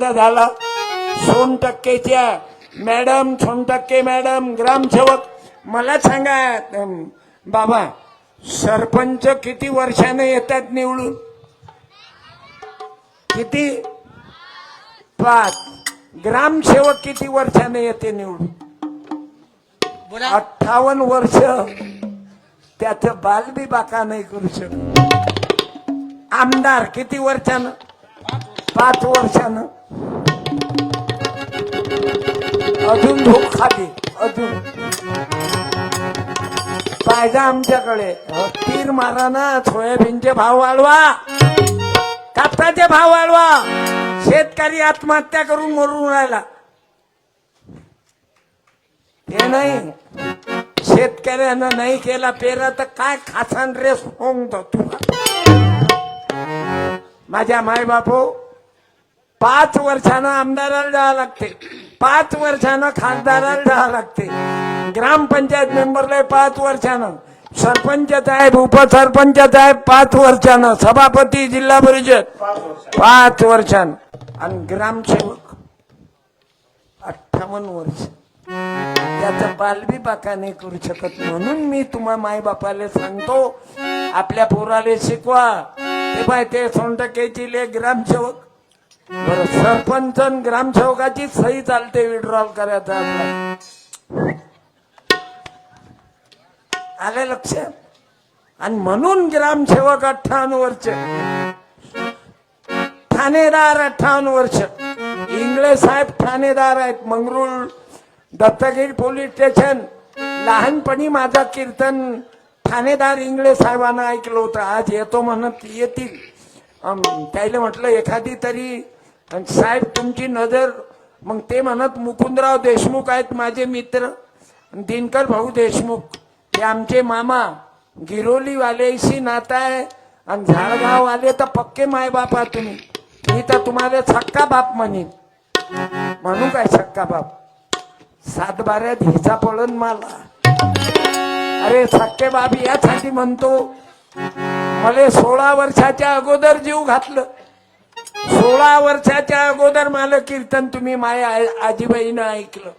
झाला. सोन टक्केच्या मॅडम सोन टक्के मॅडम ग्रामसेवक मला सांगा बाबा सरपंच किती वर्षाने येतात निवडून? किती? पाच. ग्रामसेवक किती वर्षाने येते निवडून? अठ्ठावन्न वर्ष. त्याचं बालबी बाका नाही करू शकत. आमदार किती वर्षानं? पाच वर्षानं अजून धूप खाली अजून. पाहिजे आमच्याकडे. तीर मारा ना सोयाबीनचे भाव वाढवा. कापसाचे भाव वाढवा. शेतकरी आत्महत्या करून मरून राहिला. ते नाही. शेतकऱ्यानं नाही केला पेरा तर काय खासान रेस होऊन तुला. माझ्या मायबापू पाच वर्षानं आमदाराला जावं लागते. पाच वर्षानं खासदाराला जावं लागते. ग्रामपंचायत मेंबरला पाच वर्षानं. सरपंच साहेब उपसरपंच साहेब पाच वर्षानं. सभापती जिल्हा परिषद. पाच वर्षानं. आणि ग्रामसेवक अठ्ठावन्न वर्ष. त्याचा बालबी बाका नाही करू शकत. म्हणून मी तुम्हा माय बापाला सांगतो आपल्या पोराले शिकवा. ते पाय ते सोनटकेची ले ग्रामसेवक. बरं सरपंच आणि ग्रामसेवकाची सही चालते विड्रॉल करायचा आपला आलं लक्ष? आणि म्हणून ग्रामसेवक अठ्ठावन्न वर्ष. ठाणेदार अठ्ठावन्न वर्ष. इंगळे साहेब ठाणेदार आहेत. मंगरुळ दत्तगिरी पोलीस स्टेशन लहानपणी माझा कीर्तन ठाणेदार इंगळे साहेबांना ऐकलं होतं. आज येतो म्हणत येतील. त्याला म्हटलं एखादी तरी आणि साहेब तुमची नजर मग ते म्हणत मुकुंदराव देशमुख आहेत माझे मित्र. दिनकर भाऊ देशमुख हे आमचे मामा. गिरोलीवाल्याशी नाता आहे. आणि झाडगाव आले तर पक्के मायबापा तुम्ही. मी तर तुम्हाला सक्का बाप म्हणेन. म्हणू काय सक्का बाप? सात बाऱ्यात हिचा पडन मला. अरे सक्के बाप यासाठी म्हणतो मला सोळा वर्षाच्या अगोदर जीव घातलं. सोळा वर्षाच्या अगोदर मला कीर्तन तुम्ही माया आजीबाईनं ऐकलं.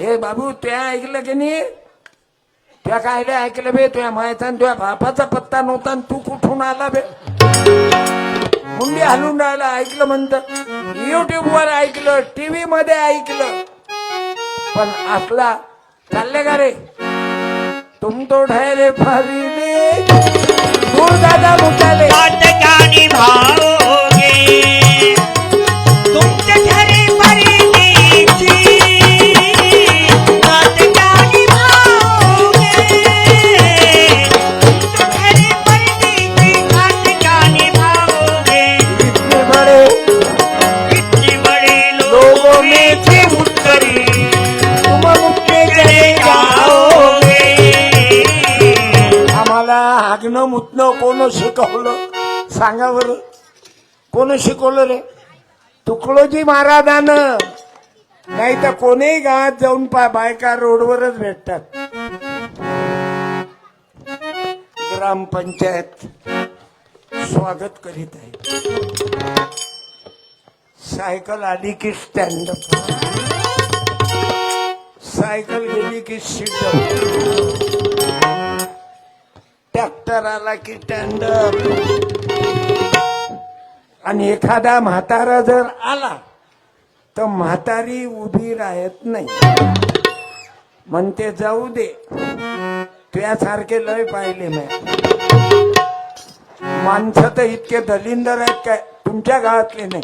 हे बाबू त्या ऐकलं की नाही? त्या कायले ऐकलं बे तुझ्या मायचा तुझ्या बापाचा पत्ता नव्हता आणि तू कुठून आला बे? मुंडी हलून राहिला ऐकलं म्हणत. युट्यूब वर ऐकलं टीव्ही मध्ये ऐकलं. पण आपला चालले का रे? तुम तो ठहरे फारी दूर दादा मुकाले भाऊ हागणं मुतणं कोण शिकवलं? सांगा बरं. कोण शिकवलं रे? तुकडोजी महाराजानं. नाही तर कोणीही गावात जाऊन पा बायका रोडवरच भेटतात. ग्रामपंचायत स्वागत करीत आहे. सायकल आली की स्टँड सायकल गेली की सीट ट्रॅक्टर आला की टँडर आणि एखादा म्हातारा जर आला तर म्हातारी उभी राहत नाही. म्हणते जाऊ दे. तुझ्यासारखे लय पाहिले मी. माणसं तर इतके दलिंदर आहेत काय? तुमच्या गावातले नाही.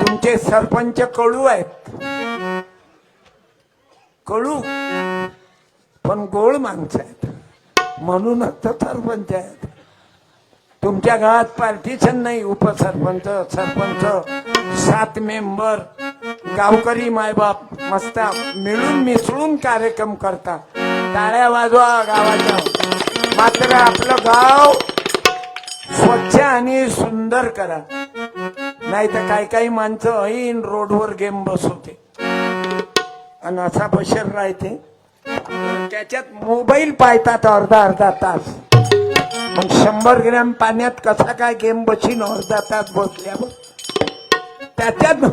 तुमचे सरपंच कळू आहेत. कळू. पण गोळ माणसं आहेत. म्हणूनच तर सरपंच आहेत. तुमच्या गावात पार्टीशन नाही उपसरपंच सरपंच सात मेंबर गावकरी मायबाप मस्त मिळून मिसळून कार्यक्रम करता टाळ्या वाजवा गावाच्या. मात्र आपलं गाव स्वच्छ आणि सुंदर करा. नाही तर काही काही माणसं ऐन रोडवर गेम बसवते. आणि असा बशर राहते. त्याच्यात मोबाईल पाहतात अर्धा अर्धा तास. मग शंभर ग्रॅम पाण्यात कसा काय गेम अर्धा तास बसल्यावर त्याच्यात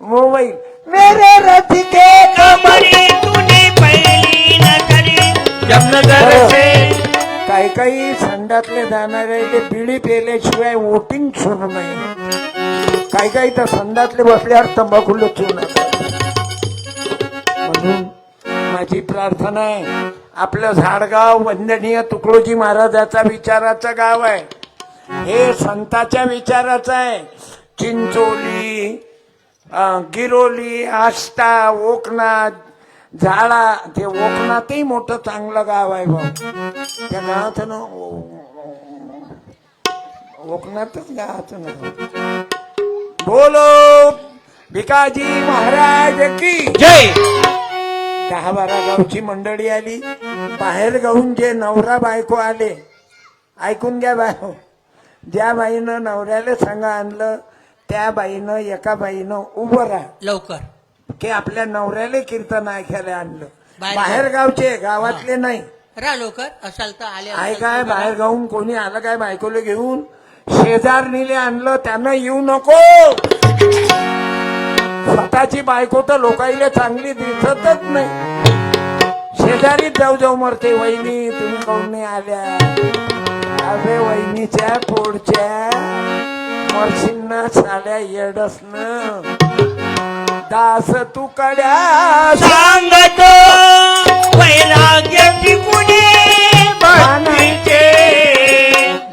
मोबाईल. मेरे रथ के कमरी तुझी पहिली नजरी जमनगर से. काही काही संडातले जाणारे ते बिडी पेल्याशिवाय वोटिंग सुरू नाही. काही काही तर संडातले बसल्यावर तंबाखूला चुणार म्हणून माझी प्रार्थना आहे. आपलं झाडगाव वंदनीय तुकडोजी महाराजाचा विचाराचं गाव आहे. हे संताच्या विचाराचं आहे. चिंचोली गिरोली आष्टा ओकनाथ झाडा ते ओकनाथही मोठं चांगलं गाव आहे भाऊ. त्या गावाचं ना ओकनाथच गावाचं ना बोलो भिकाजी महाराज की जय! दहा बारा गावची मंडळी आली. बाहेर गाऊन जे नवरा बायको आले. ऐकून घ्या बाय ज्या बाईनं नवऱ्याला सांगा आणलं त्या बाईनं एका बाईनं उभं राहा. लवकर. की आपल्या नवऱ्याला कीर्तन ऐकायला आणलं. बाहेर- बाहेर गावचे गावातले नाही. रा लवकर. असाल तर आले आहे काय बाहेर गाऊन कोणी आलं काय बायकोले घेऊन? शेजारणीले आणलं त्यांना येऊ नको. स्वतःची बायको तर लोकाईले चांगली दिसतच नाही. शेजारीच जाऊ जाऊ मरते वहिनी तुम्ही काऊन नाही आल्या. अबे वहिनीच्या पोडच्या मरशींना साड्या येडस न दास तू कड्या सांगतो वैराग्याची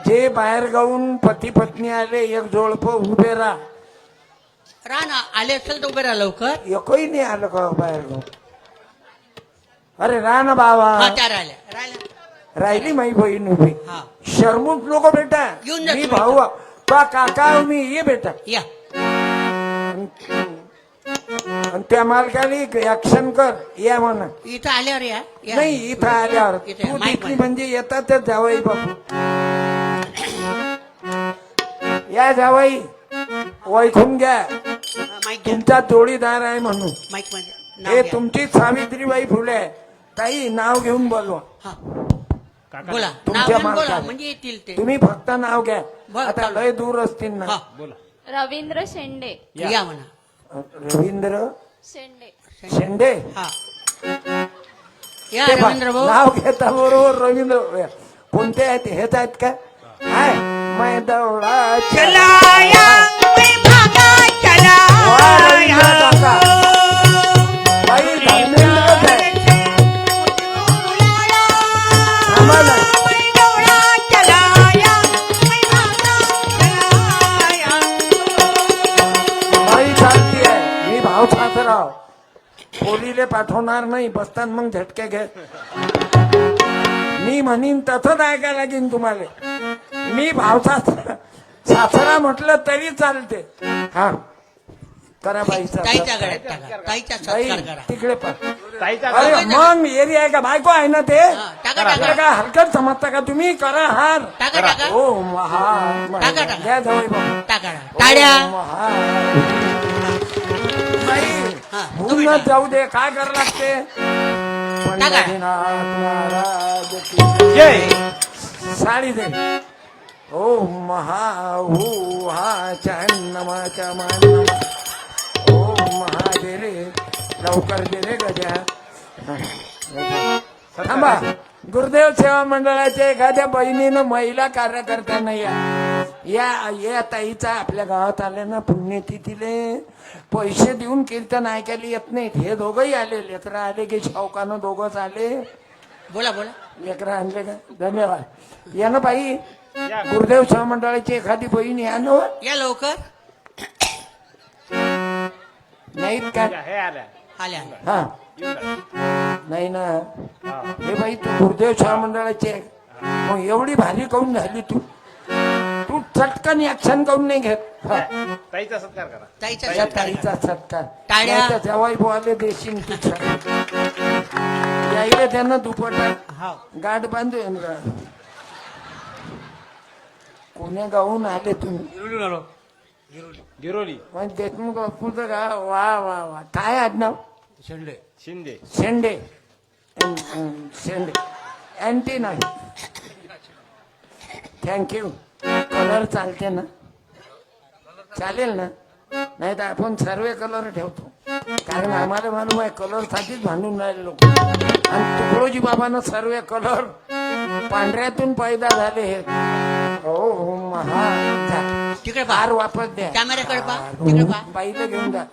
जे बाहेर गाऊन पती पत्नी आले एक जोडप उभे राहा. रा ना आले असेल तर उभे राहा लवकर. एकही नाही आलं का बाहेर अरे ना बाबा. हा त्या राहिल्या. राहिल्या. राहिली माई बहीण उभी. हा. शरमुख लोक बेटा. येऊन जा मी तुम्ही. भाऊ तो काका मी ये बेटा. या. आणि त्या मालकाने ऍक्शन कर. या म्हणा. इथं आल्यावर या. या. नाही इथं आल्यावर. इथे तू माईक दिसली मध्ये. म्हणजे येतातच जावई बापू. या जावई. ओळखून घ्या. तुमचा जोडीदार आहे म्हणून. माईकमध्ये. नाव हे घ्या. तुमची सावित्रीबाई फुले. आहे. ताई नाव घेऊन बोलवा. हा. बोला. नाव तुमच्या घेऊन बोला. मालकाने. म्हणजे येतील ते. तुम्ही फक्त नाव घ्या. बरं, आता चालेल. लय दूर असतील ना. हा. रवींद्र शेंडे. या म्हणा. रवींद्र शेंडे. शेंडे? हा. या ते पहा, रवींद्र भाऊ. नाव घेता बरोबर रवींद्र. कोणते आहेत? हेच आहेत का? हाय मै दौडा चलाया पोलीले पाठवणार नाही बसतात मग झटके घे मी म्हणीन तसंच ऐकायला लागेन तुम्हाला मी भाव सासरा सासरा म्हटलं तरी चालते. हा. करा बाईचा ताईच्या गळ्यात टाका. ताईच्या बाई सत्कार करा. तिकडे पण अरे मग एरी आहे का? बायको आहे ना ते? टाका, काय हलकत समजता का तुम्ही? करा हार. टाका टाका. टाळ्या हा, टाका. जाऊ दे. काय करावं लागते? साडी दे. ओ महा हू हा चन्नमा मान ओ रे लवकर दे रे गजा. थांबा. गुरुदेव सेवा मंडळाच्या एखाद्या बहिणीनं महिला कार्यकर्त्यांना या. या या ताईचा आपल्या गावात आले ना पुण्यतिथीले पैसे देऊन कीर्तन ऐकायला येत नाहीत. हे दोघंही आले लेकरं आले की शावकानं दोघंच आले बोला बोला. लेकरं आणले का? धन्यवाद. या ना बाई गुरुदेव सेवा मंडळाची एखादी बहीण या ना. या लवकर. नाहीत का? आल्या आल्या. हा. नाही ना. हे. बाई तू गुरुदेव सेवा मंडळाची आहे. मग एवढी भारी काऊन झाली तू? तू चटकन ऍक्शन काऊन नाही घेत? हा. ताईचा सत्कार करा. ताईच्या या सत्कार ताईचा सत्कार. टाळ्या. नाहीतर जवाई बोवाले देशील तुझ्या यायला त्यांना दुपटा हा. गाठ बांधून का कोण्या गावून आले तुम्ही? गिरोली. मग देशमुख बापूचं का वा वा वा. काय आडनाव शेंडे. शिंदे. शेंडे. शेंडे. अँटी नाही थँक्यू कलर चालते ना? चालेल ना? नाही तर आपण सर्व कलर ठेवतो. कारण आम्हाला मालूम आहे कलर साठीच भांडून राहिले लोक. आणि तुकडोजी बाबानं सर्व कलर पांढऱ्यातून पैदा झाले हे. हो हो महा. तिकडे पहा. वापस द्या. कॅमेऱ्याकडे पहा तिकडे पहा. बाईला घेऊन जा.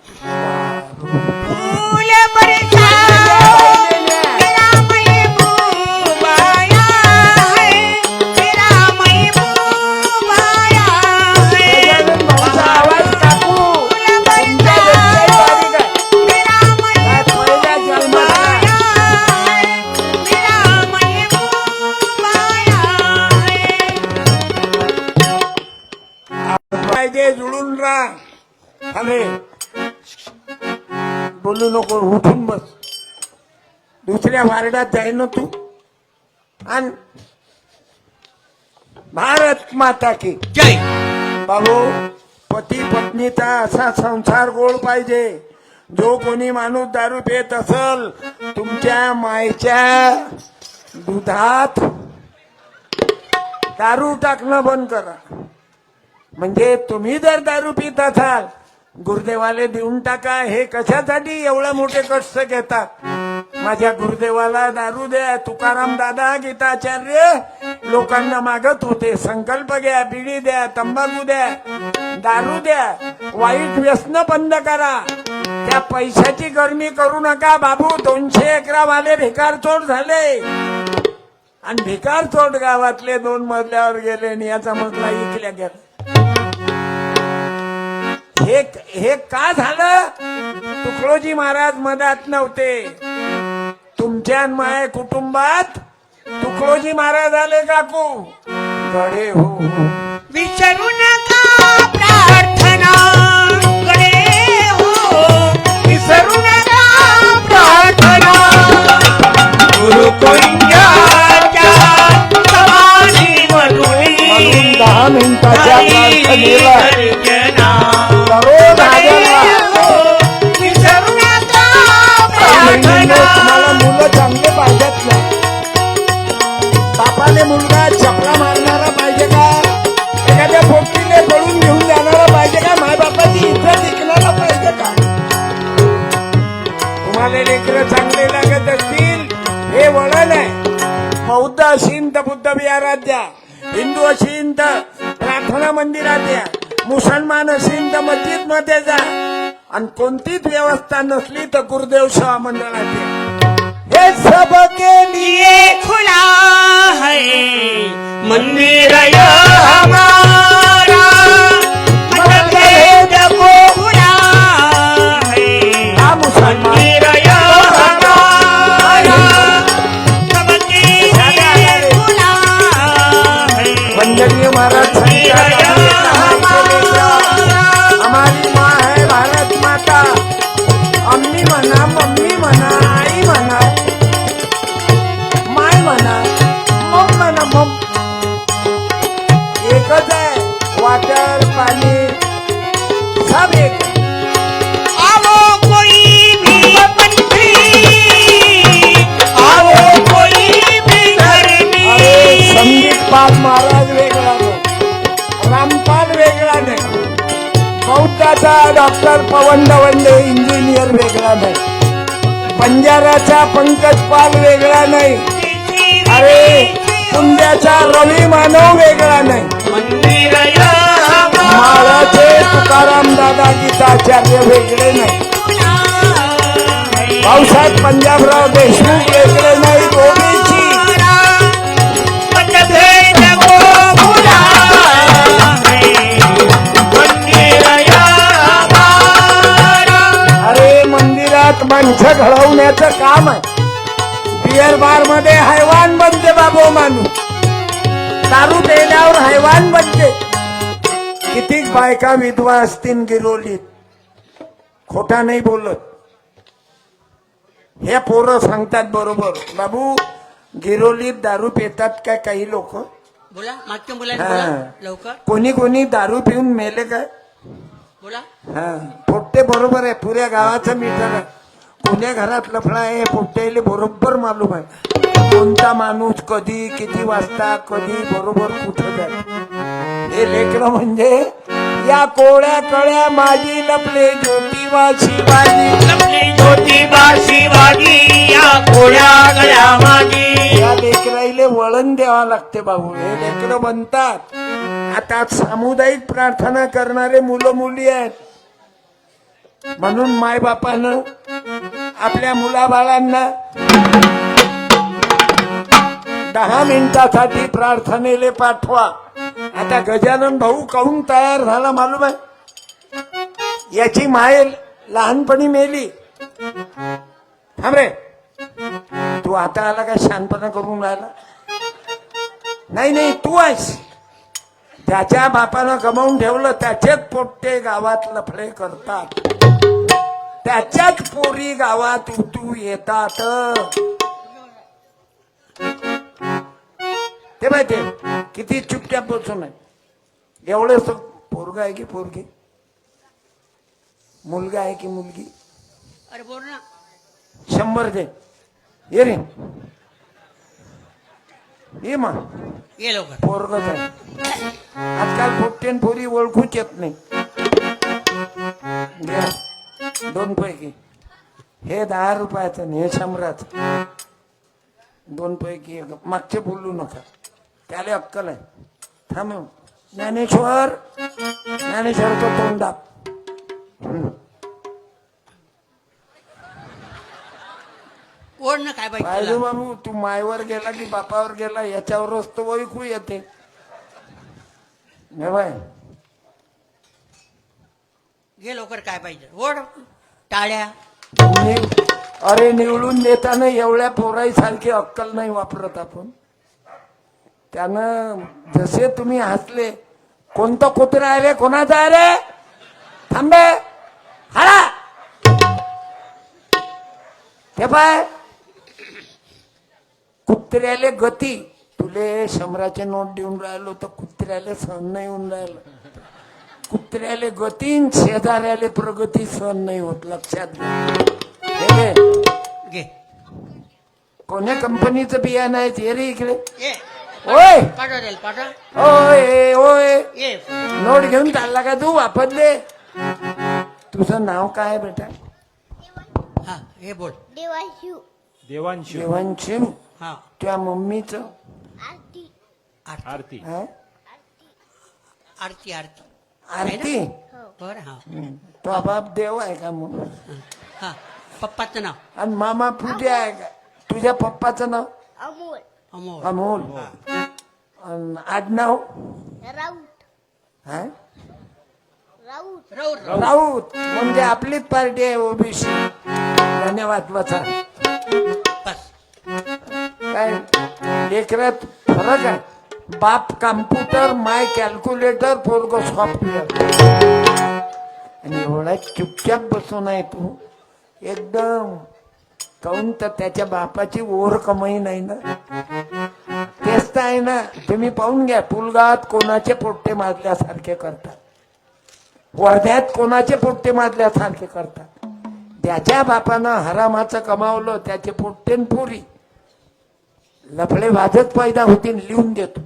पाहिजे जुळून राहा. अरे बोलू नको उठून बस. दुसऱ्या वार्डात जाय ना तू. आणि. भारत माता की. जय. बाबू पती पत्नीचा असा संसार गोड पाहिजे. जो कोणी माणूस दारू पित असल तुमच्या मायच्या दुधात दारू टाकणं बंद करा. म्हणजे तुम्ही जर दारू पित असाल गुरुदेवाले देऊन टाका हे कशासाठी एवढे मोठे कष्ट घेतात माझ्या गुरुदेवाला दारू द्या तुकाराम दादा गीताचार्य लोकांना मागत होते. संकल्प घ्या बिडी द्या तंबाखू द्या दारू द्या वाईट व्यसन बंद करा. त्या पैशाची गरमी करू नका बाबू. दोनशे एकरावाले भिकार चोट झाले. आणि भिकार चोट गावातले दोन मजल्यावर गेले आणि याचा मजला इथल्या गेला. हे हे का झालं? तुकडोजी महाराज मधात नव्हते. तुमच्या आणि माय कुटुंबात तुकडोजी महाराज आले काकू. गडे हो. हो. विसरू नका प्रार्थना. कडे हो. विसरू नका प्रार्थना. गुरु कुंजाच्या समाधी म्हणून दहा मिनिटाच्या प्रार्थनेला विहारात हिंदू असीन तर प्रार्थना मंदिरात या. मुसलमान असीन तर मस्जिदमध्ये जा. आणि कोणतीच व्यवस्था नसली तर गुरुदेव सेवा मंडळात या. हे सब के लिए खुला है मंदिर हमारा. डॉक्टर पवन दवंडे इंजिनियर वेगळा नाही. बंजाराचा पंकज पाल वेगळा नाही. अरे कुंड्याचा रवी मानव वेगळा नाही. मंदिर महाराजे तुकाराम दादा गीताचार्य वेगळे नाही. पावसात पंजाबराव देशमुख वेगळे माणसं घडवण्याचं काम आहे. बिअर बारमध्ये हैवान बनते बाबू माणूस दारू पेल्यावर हैवान बनते. किती बायका विधवा असतील गिरोलीत. खोटा नाही बोलत. हे पोरं सांगतात बरोबर. बाबू गिरोलीत दारू पितात काय काही लोक? बोला मागच्या मुलांनी. बोला लवकर. कोणी कोणी दारू पिऊन मेले काय बोला. हा. पोट्टे बरोबर आहे पुऱ्या गावाचं मीटर आहे कोण्या घरात लफडा आहे पोट्ट्याले बरोबर मालूम आहे. कोणता माणूस कधी किती वाजता कधी बरोबर कुठं जाय हे लेकरं म्हणजे या कोळ्या कळ्या माझी लपले ज्योतिबा शिवाजी लपली ज्योतिबा शिवाजी या कोळ्या गळ्या मागी या लेकराईले वळण द्यावा लागते बाबू. हे लेकरं बनतात आता सामुदायिक प्रार्थना करणारे मुलं मुली आहेत. म्हणून मायबापानं आपल्या मुलाबाळांना दहा मिनिटासाठी प्रार्थनेले पाठवा. आता गजानन भाऊ काहून तयार झाला मालूम आहे याची माय लहानपणी मेली. थांब रे. तू आता आला का शांतपणा करून राहिला? नाही नाही तू आहेस. त्याच्या बापानं कमावून ठेवलं त्याचेच पोट्टे गावात लफडे करतात. त्याच्याच पोरी गावात उतू येतात. ते माहितीये किती चुपचाप बसून आहे. एवढं पोरगा आहे की पोरगी? मुलगा आहे की मुलगी? अरे बोल ना. शंभर दे. ये रे. ये मग ये लवकर. पोरगच आहे आजकाल पोट्टेन पोरी ओळखूच येत नाही. दोन पैकी. हे दहा रुपयाचं हे शंभराचं. दोन पैकी मागचे बोलू नका. त्याला अक्कल आहे. थांब. ज्ञानेश्वर. ज्ञानेश्वरचं तोंड दाब. ओढ ना काय पाहिजे तुला? बाबू तू मायवर गेला की बापावर गेला याच्यावरच तो ओळखू येते. हे बाय घे लवकर काय पाहिजे. ओढ टाळ्या. अरे निवडून देताना एवढ्या पोराईसारखी अक्कल नाही वापरत आपण. त्यानं जसे तुम्ही हसले कोणतं कुत्र आहे रे कोणाचं आहे रे? थांबे हळा ते पाय. कुत्र्याले गती. तुले शंभराचे नोट देऊन राहिलो तर कुत्र्याला सहन नाही होऊन राहिलं. कुत्र्याले गतीन शेजाऱ्याले प्रगती सहन नाही होत लक्षात घे हे घे. कोण्या कंपनीचं बियाणं आहे ते रे इकडे? ओय! ओय ओय. ये. नोट घेऊन चालला का तू? वापरले. तुझं नाव काय आहे बेटा? हा हे बोल. देवाशिव देवांशी. देवांशिव हा. तुझ्या मम्मीचं? आरती. आरती. आरती. हा? आरती. आरती? आरती बर हा. तो बाप देव आहे का मग हा. पप्पाचं नाव? आणि मामा पूजा आहे का? तुझ्या पप्पाचं नाव? अमोल. अमोल. अमोल. आणि आडनाव? राऊत. हा? राऊत. राऊत. राऊत. म्हणजे आपलीच पार्टी आहे ओबीसी धन्यवाद बसा बस. काय? लेकरात फरक आहे? बाप कम्प्युटर माय कॅल्क्युलेटर पोरग सॉफ्टवेअर आणि एवढा चुपचाप बसून आहे तू. एकदम. काऊन तर त्याच्या बापाची ओर कमाई नाही ना? तेच तर आहे ना तुम्ही पाहून घ्या पुलगात कोणाचे पोट्टे मारल्यासारखे करतात. वर्ध्यात कोणाचे पोट्टे मारल्यासारखे करतात. त्याच्या बापानं हरामाचं कमावलं त्याचे पोट्टेन पुरी. लफडे वाजत पैदा होतील लिहून देतो.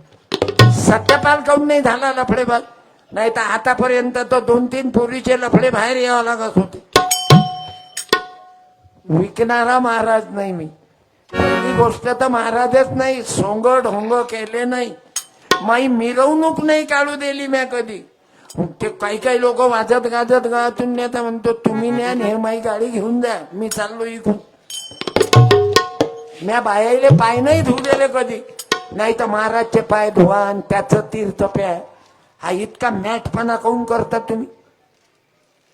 सत्यपाल काऊन नाही झाला लफडेबाज? नाही तर आतापर्यंत तर दोन तीन पोरीचे लफडे बाहेर यावं लागत होते. विकणारा महाराज नाही मी. पहिली गोष्ट तर महाराजच नाही सोंग ढोंग केले नाही. माई मिरवणूक नाही काढू दिली म्या कधी. ते काही काही लोक वाजत गाजत गावातून नेता म्हणतो तुम्ही न्या आणि हे माई गाडी घेऊन जा. मी चाललो इकून म्या बायाले पाय नाही धुलेले कधी. नाही तर महाराजचे पाय धुवा आणि त्याचं तीर्थ प्या हा इतका मॅटपणा काऊन करता तुम्ही?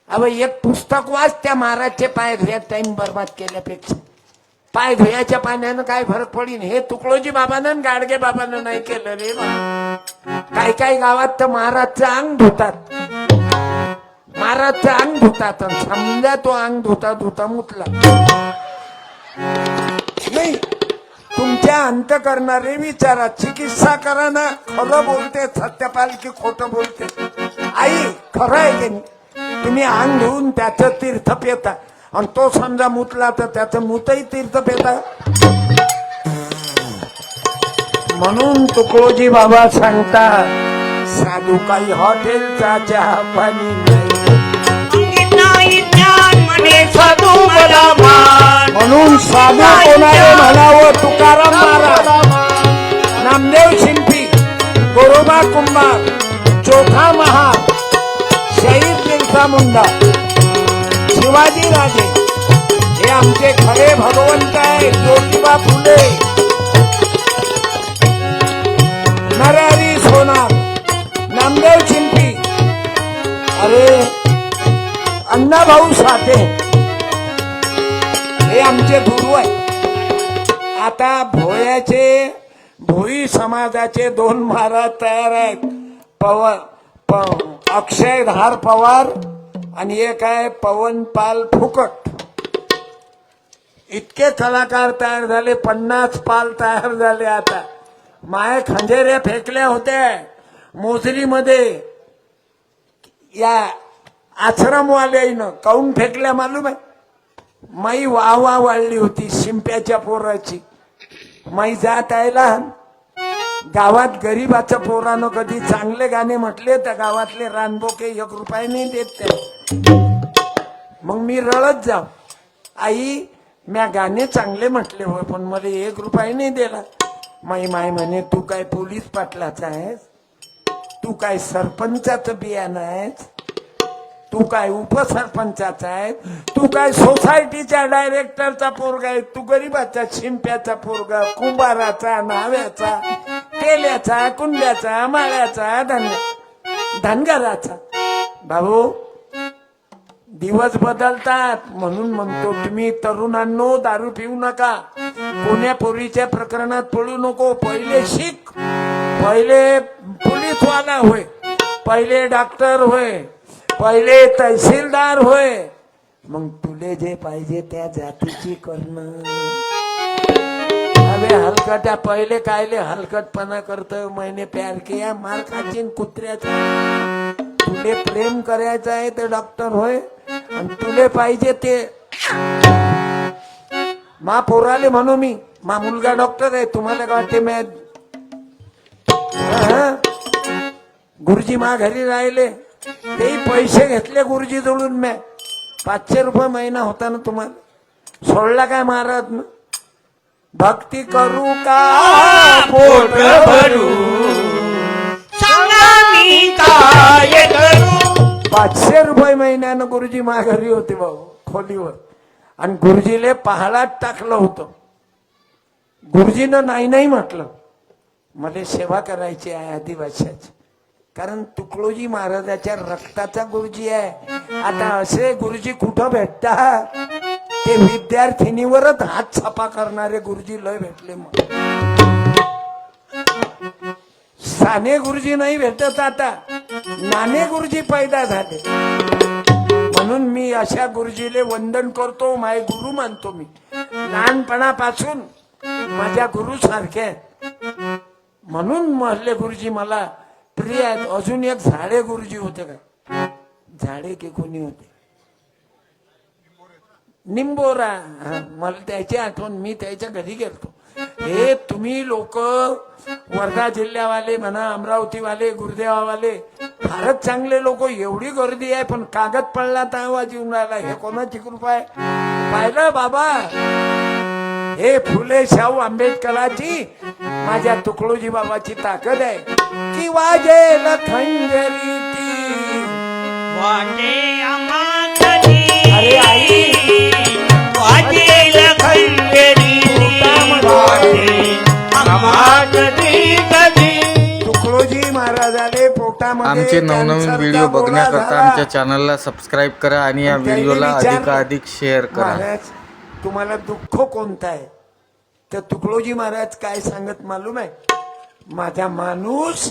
अव एक पुस्तक वाच त्या महाराजचे पाय धुयात टाइम बर्बाद केल्यापेक्षा. पाय धुयाच्या पाण्यानं काय फरक पडीन? हे तुकडोजी बाबानं गाडगे बाबानं नाही केलं रे बा. काही काही गावात तर महाराजचं अंग धुतात. महाराजचं अंग धुतात समजा तो अंग धुता धुता मुतला. नाही. तुमच्या अंत करणारे विचारा चिकित्सा करा ना. खरं बोलते सत्यपाल की खोटं बोलते. आई खरं आहे की तुम्ही अंग धुवून त्याचं तीर्थ पेता. आणि तो समजा मुतला तर त्याचं मुतही तीर्थ पेता. म्हणून तुकडोजी बाबा सांगता साधू काही हॉटेलचा चहा पाणी नाही. म्हणून साधू कोणाला म्हणावं तुकाराम महाराज? नामदेव शिंपी गोरोबा कुंभार चौथा महा शहीद बिरसा मुंडा शिवाजी राजे हे आमचे खरे भगवंत आहे ज्योतिबा फुले. नरहरी सोनार नामदेव शिंपी. अरे अण्णाभाऊ साठे. हे आमचे गुरु आहे आता भोयाचे भोई समाजाचे दोन महाराज तयार आहेत. पवन प- अक्षय धार पवार आणि एक आहे पवनपाल फुकट. इतके कलाकार तयार झाले पन्नास पाल तयार झाले आता. माय खंजेऱ्या फेकल्या होत्या. मोजरीमध्ये या आश्रमवाल्याईनं काऊन फेकल्या मालूम आहे माई वा वा वाढली होती शिंप्याच्या पोराची. माई जात आहे लहान. गावात गरीबाचं पोरानं कधी चांगले गाणे म्हटले तर गावातले रानबोके एक रुपये नाही देत ते मग मी रळत जाव आई म्या गाणे चांगले म्हटले होय पण मला एक रुपया नाही दिला. माई माय म्हणे तू काय पोलीस पाटलाचा आहेस? तू काय सरपंचाचं बियाणं आहेस? तू काय उपसरपंचाचा आहे? तू काय सोसायटीच्या डायरेक्टरचा पोरगा आहे? तू गरीबाचा शिंप्याचा पोरगा कुंभाराचा नाव्याचा तेल्याचा कुंड्याचा माळ्याचा धन धनगराचा. भाऊ दिवस बदलतात म्हणून म्हणतो तुम्ही तरुणांनो दारू पिऊ नका. कोण्या पोरीच्या प्रकरणात पडू नको. पहिले शिक. पहिले पोलीसवाला होय. पहिले डॉक्टर होय. पहिले तहसीलदार होय. मग तुले जे पाहिजे त्या जातीची करणं. अरे हलकट्या पहिले कायले हलकटपणा करत मैने प्यार किया मार खाचीन कुत्र्याचा. तुले प्रेम करायचं आहे ते डॉक्टर होय आणि तुले पाहिजे ते. मा पोराले म्हणू मी मा मुलगा डॉक्टर आहे तुम्हाला काय वाटते मी गुरुजी मा घरी राहिले. तेही पैसे घेतले गुरुजी जवळून म्या पाचशे रुपये महिना होता ना तुम्हाला. सोडला काय महाराज? न भक्ती करू का? पोट भरू? काय करू? पाचशे रुपये महिन्यानं गुरुजी मा घरी होते भाऊ खोलीवर. आणि गुरुजीले पहाडात टाकलं होतं. गुरुजीनं नाही नाही म्हटलं. मला सेवा करायची आहे आदिवाशाची कारण तुकडोजी महाराजाच्या रक्ताचा गुरुजी आहे. आता असे गुरुजी कुठं भेटतात? ते विद्यार्थिनीवरच हात छापा करणारे गुरुजी लय भेटले मग. साने गुरुजी नाही भेटत आता. नाने गुरुजी पैदा झाले. म्हणून मी अशा गुरुजीले वंदन करतो माय गुरु मानतो मी. लहानपणापासून माझ्या गुरु सारखे म्हणून म्हणले गुरुजी मला प्रिय आहेत अजून एक झाडे गुरुजी होते का? झाडे की कोणी होते? निंबोरा. मला त्याची आठवण मी त्याच्या घरी गेलतो. हे तुम्ही लोक वर्धा जिल्ह्यावाले म्हणा अमरावतीवाले गुरुदेवावाले फारच चांगले लोक एवढी गर्दी आहे पण कागद पडला तर आवाज येऊन राहिला. हे कोणाची कृपा आहे? पाहिलं बाबा? हे फुले शाहू आंबेडकराची माझ्या तुकडोजी बाबाची ताकद आहे. की वाजेल खंजरी ती वाटे आम्हाकनी अरे आई. वाटेल खंडेरी वाटे आम्हाकनी कधी. तुकडोजी महाराजाले पोटामध्ये आमचे नवनवीन व्हिडिओ बघण्याकरता झाला. आमच्या चॅनलला सबस्क्राईब करा आणि या त्याने व्हिडिओला विचारलं, अधिकाधिक शेअर करा. महाराज तुम्हाला दुःख कोणतं आहे? तर तुकडोजी महाराज काय सांगत मालूम आहे? माझा माणूस